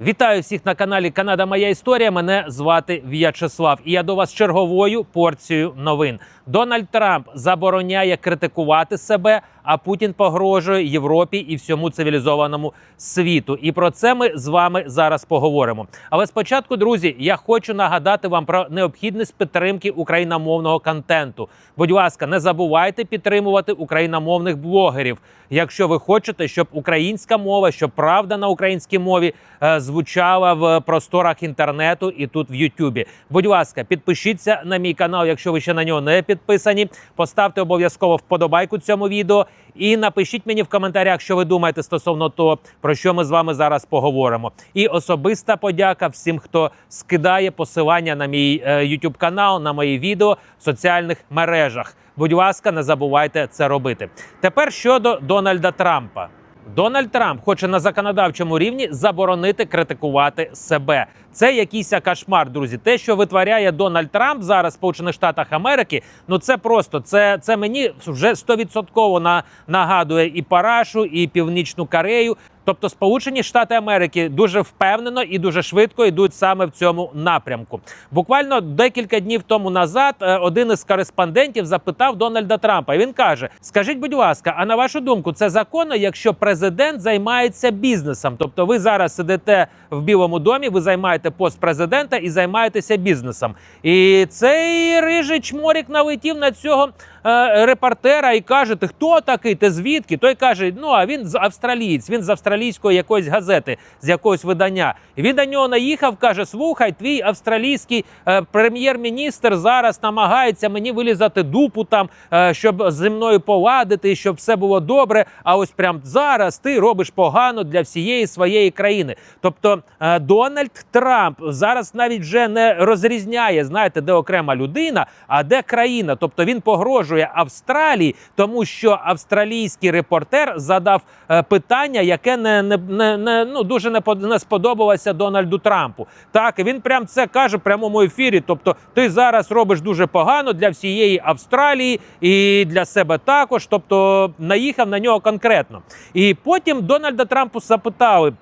Вітаю всіх на каналі Канада Моя Історія. Мене звати В'ячеслав. І я до вас черговою порцією новин. Дональд Трамп забороняє критикувати себе, а Путін погрожує Європі і всьому цивілізованому світу. І про це ми з вами зараз поговоримо. Але спочатку, друзі, я хочу нагадати вам про необхідність підтримки україномовного контенту. Будь ласка, не забувайте підтримувати україномовних блогерів, якщо ви хочете, щоб українська мова, щоб правда на українській мові е, звучала в просторах інтернету і тут в Ютубі. Будь ласка, підпишіться на мій канал, якщо ви ще на нього не підписані. Поставте обов'язково вподобайку цьому відео і напишіть мені в коментарях, що ви думаєте стосовно того, про що ми з вами зараз поговоримо. І особиста подяка всім, хто скидає посилання на мій е, YouTube канал, на мої відео в соціальних мережах. Будь ласка, не забувайте це робити. Тепер щодо Дональда Трампа. Дональд Трамп хоче на законодавчому рівні заборонити критикувати себе. Це якийсь кошмар, друзі. Те, що витворяє Дональд Трамп зараз в Сполучених Штатах Америки, ну це просто це, це мені вже стовідсотково на, нагадує і Парашу, і Північну Корею. Тобто, Сполучені Штати Америки дуже впевнено і дуже швидко йдуть саме в цьому напрямку. Буквально декілька днів тому назад е, один із кореспондентів запитав Дональда Трампа. І він каже: Скажіть, будь ласка, а на вашу думку, це законно, якщо президент займається бізнесом? Тобто, ви зараз сидите в Білому домі, ви займаєте пост президента і займаєтеся бізнесом. І цей рижий чморік налетів на цього е, репортера і каже: Ти хто такий? Ти звідки? Той каже: Ну а він з австралієць, він з австралійської якоїсь газети, з якогось видання. І він до нього наїхав, каже: Слухай, твій австралійський е, прем'єр-міністр зараз намагається мені вилізати дупу там, е, щоб зі мною поладити, щоб все було добре. А ось прямо зараз ти робиш погано для всієї своєї країни. Тобто е, Дональд Трамп зараз навіть вже не розрізняє, знаєте, де окрема людина, а де країна. Тобто він погрожує Австралії, тому що австралійський репортер задав е, питання, яке не, не, не, не ну дуже не, не сподобалося Дональду Трампу. Так, він прям це каже в прямому ефірі. Тобто, ти зараз робиш дуже погано для всієї Австралії і для себе також. Тобто наїхав на нього конкретно. І потім Дональда Трампу запитали.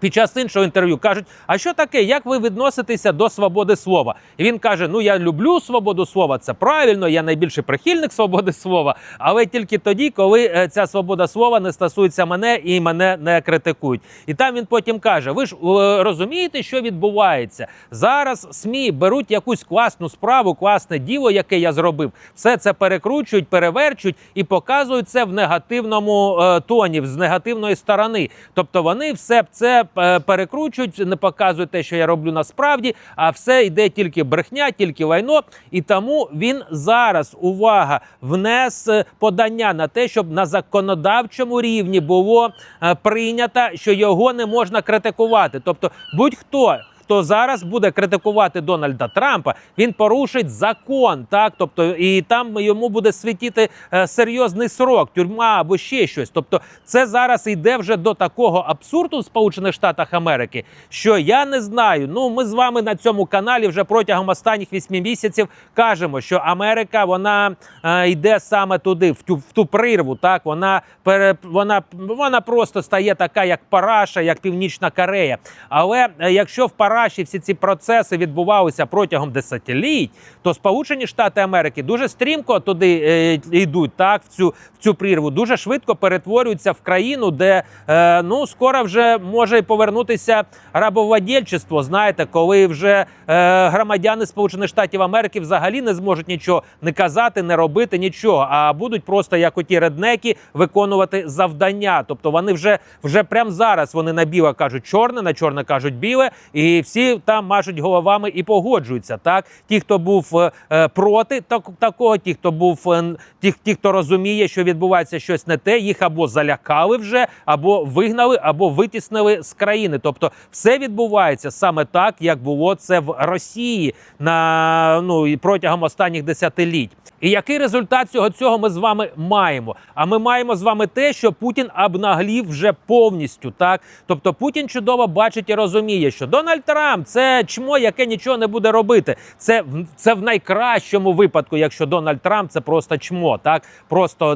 Під час іншого інтерв'ю кажуть: а що таке? Як ви відноситеся до свободи слова? І він каже: Ну я люблю свободу слова, це правильно. Я найбільший прихильник свободи слова, але тільки тоді, коли е, ця свобода слова не стосується мене і мене не критикують. І там він потім каже: Ви ж е, розумієте, що відбувається зараз? СМІ беруть якусь класну справу, класне діло, яке я зробив. Все це перекручують, переверчують і показують це в негативному е, тоні, з негативної сторони. Тобто вони все це перекручують, не показують те, що я роблю насправді, а все йде тільки брехня, тільки лайно. І тому він зараз увага внес е, подання на те, щоб на законодавчому рівні було е, прийнято, що його не можна критикувати. Тобто, будь-хто. Хто зараз буде критикувати Дональда Трампа, він порушить закон, так тобто, і там йому буде світіти е, серйозний срок, тюрма або ще щось. Тобто, це зараз йде вже до такого абсурду в Сполучених Штатах Америки, що я не знаю. Ну, ми з вами на цьому каналі вже протягом останніх вісьми місяців кажемо, що Америка вона е, йде саме туди, в ту в ту прірву. Так вона пере вона, вона просто стає така, як Параша, як Північна Корея. Але е, якщо в Параші всі ці процеси відбувалися протягом десятиліть, то Сполучені Штати Америки дуже стрімко туди е, йдуть, так в цю в цю прірву, дуже швидко перетворюються в країну, де е, ну скоро вже може повернутися рабовладільчество. Знаєте, коли вже е, громадяни Сполучених Штатів Америки взагалі не зможуть нічого не казати, не робити нічого, а будуть просто як оті реднеки виконувати завдання. Тобто вони вже вже прямо зараз вони на біле кажуть чорне, на чорне кажуть біле, і всі там мажуть головами і погоджуються. Так, ті, хто був е, е, проти так, такого, ті, хто був е, ті, ті, хто розуміє, що відбувається щось не те, їх або залякали вже, або вигнали, або витіснили з країни. Тобто, все відбувається саме так, як було це в Росії на ну протягом останніх десятиліть. І який результат цього цього ми з вами маємо? А ми маємо з вами те, що Путін обнаглів вже повністю. Так, тобто Путін чудово бачить і розуміє, що Дональд Трамп це чмо, яке нічого не буде робити. Це в- це в найкращому випадку, якщо Дональд Трамп це просто чмо, так просто,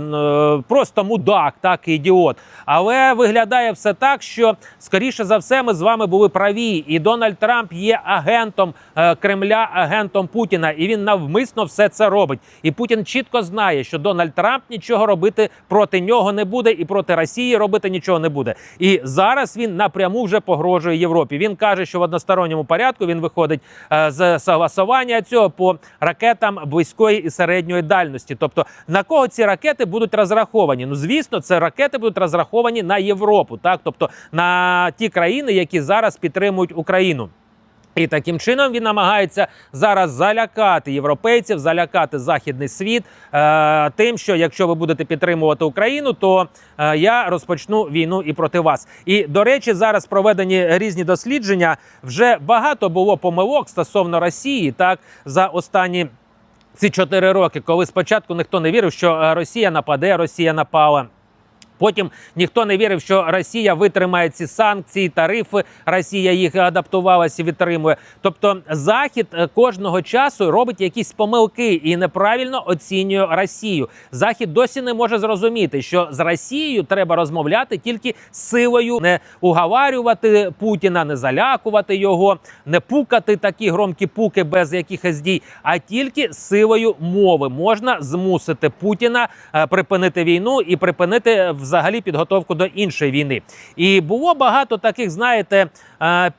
е, просто мудак, так ідіот. Але виглядає все так, що скоріше за все ми з вами були праві, і Дональд Трамп є агентом е, Кремля, агентом Путіна, і він навмисно все це робить. І Путін чітко знає, що Дональд Трамп нічого робити проти нього не буде, і проти Росії робити нічого не буде. І зараз він напряму вже погрожує Європі. Він каже, що в односторонньому порядку він виходить е, з согласування цього по ракетам близької і середньої дальності. Тобто на кого ці ракети будуть розраховані? Ну звісно, це ракети будуть розраховані на Європу, так тобто на ті країни, які зараз підтримують Україну. І таким чином він намагається зараз залякати європейців, залякати західний світ е, тим, що якщо ви будете підтримувати Україну, то е, я розпочну війну і проти вас. І до речі, зараз проведені різні дослідження. Вже багато було помилок стосовно Росії, так за останні. Ці чотири роки, коли спочатку ніхто не вірив, що е, Росія нападе, Росія напала. Потім ніхто не вірив, що Росія витримає ці санкції, тарифи. Росія їх адаптувалася відтримує. Тобто, Захід е, кожного часу робить якісь помилки і неправильно оцінює Росію. Захід досі не може зрозуміти, що з Росією треба розмовляти тільки силою, не уговарювати Путіна, не залякувати його, не пукати такі громкі пуки без якихось дій, а тільки силою мови можна змусити Путіна е, припинити війну і припинити взагалі підготовку до іншої війни. І було багато таких, знаєте,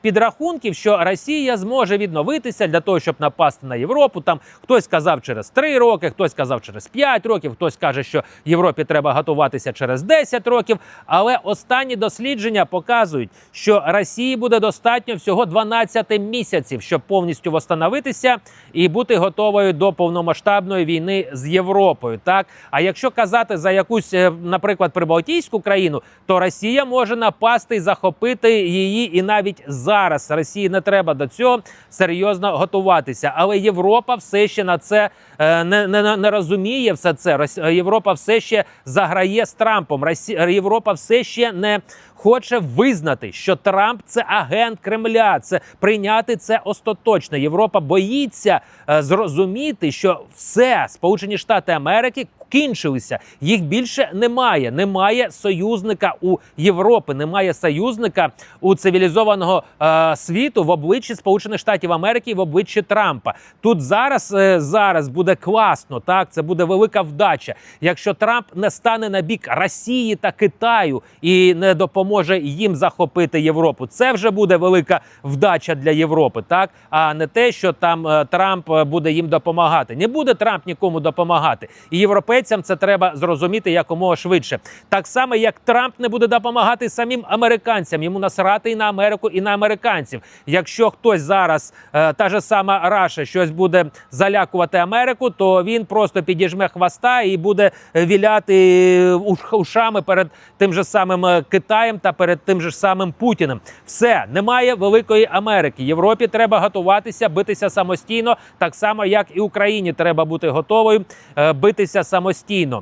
підрахунків, що Росія зможе відновитися для того, щоб напасти на Європу. Там хтось сказав через 3 роки, хтось сказав через 5 років, хтось каже, що Європі треба готуватися через 10 років. Але останні дослідження показують, що Росії буде достатньо всього 12 місяців, щоб повністю восстановитися і бути готовою до повномасштабної війни з Європою. Так, а якщо казати за якусь, е, наприклад, прибалтійську країну, то Росія може напасти і захопити її, і навіть зараз Росії не треба до цього серйозно готуватися. Але Європа все ще на це е, не, не, не розуміє все це. Рос- Європа все ще заграє з Трампом. Росі- Європа все ще не хоче визнати, що Трамп це агент Кремля, це прийняти це остаточно. Європа боїться е, зрозуміти, що все Сполучені Штати Америки кінчилися. Їх більше немає. Немає союзника у Європи, немає союзника у цивілізованого е, світу в обличчі Сполучених Штатів Америки в обличчі Трампа. Тут зараз, е, зараз буде класно. Так, це буде велика вдача. Якщо Трамп не стане на бік Росії та Китаю і не допоможе їм захопити Європу, це вже буде велика вдача для Європи, так а не те, що там е, Трамп буде їм допомагати. Не буде Трамп нікому допомагати. І європейцям це треба зрозуміти якомога швидше. Так само, як Трамп не буде допомагати самим американцям. Йому насрати і на Америку, і на американців. Якщо хтось зараз, е, та ж сама Раша, щось буде залякувати Америку, то він просто підіжме хвоста і буде віляти ушами перед тим же самим е, Китаєм та перед тим же самим Путіним. Все немає великої Америки. Європі треба готуватися, битися самостійно, так само як і Україні треба бути готовою е, битися самостійно.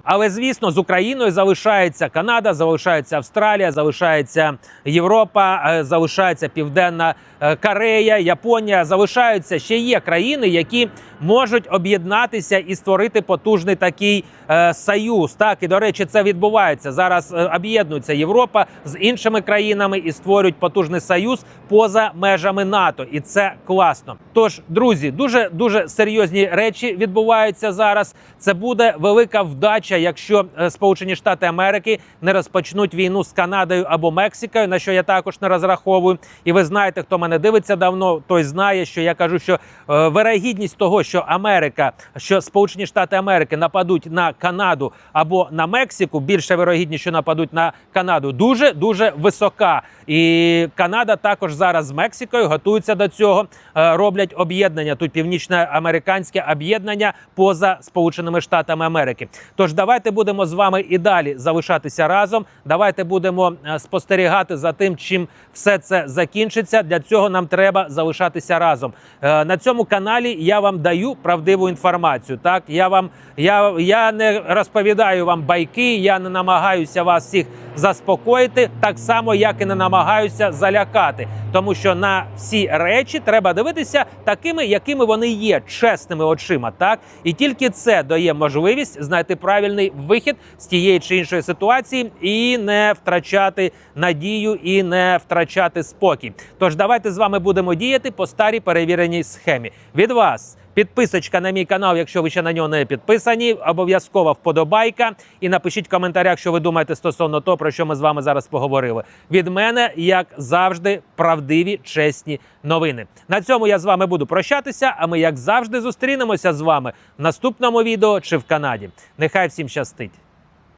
Але звісно, з Україною залишається Канада, залишається Австралія, залишається Європа, е, залишається Південна е, Корея, Японія. Залишаються ще є країни, які можуть об'єднатися і створити потужний такий е, союз. Так і до речі, це відбувається зараз. е, Об'єднується Європа з іншими країнами і створюють потужний союз поза межами НАТО, і це класно. Тож, друзі, дуже дуже серйозні речі відбуваються зараз. Це буде велика вдача, якщо е, Сполучені Штати Америки не розпочнуть війну з Канадою або Мексикою, на що я також не розраховую. І ви знаєте, хто мене дивиться давно, той знає, що я кажу, що е, вирогідність того, що Америка, що Сполучені Штати Америки нападуть на Канаду або на Мексику, більше вирогідність, що нападуть на Канаду, дуже дуже висока. І Канада також зараз з Мексикою готується до цього, е, роблять об'єднання тут північноамериканське об'єднання поза Сполученими Штатами Америки. Тож давайте будемо з вами і далі залишатися разом. Давайте будемо е, спостерігати за тим, чим все це закінчиться. Для цього нам треба залишатися разом. Е, На цьому каналі я вам даю правдиву інформацію. Так, я вам я, я не розповідаю вам байки, я не намагаюся вас всіх заспокоїти, так само як і не намагаюся залякати, тому що на всі речі треба дивитися такими, якими вони є, чесними очима. Так і тільки це дає можливість знайти правильний вихід з тієї чи іншої ситуації і не втрачати надію і не втрачати спокій. Тож давайте з вами будемо діяти по старій перевіреній схемі. Від вас підписочка на мій канал, якщо ви ще на нього не підписані. Обов'язково вподобайка. І напишіть в коментарях, що ви думаєте стосовно того, про що ми з вами зараз поговорили. Від мене, як завжди, правдиві, чесні новини. На цьому я з вами буду прощатися. А ми, як завжди, зустрінемося з вами в наступному відео чи в Канаді. Нехай всім щастить!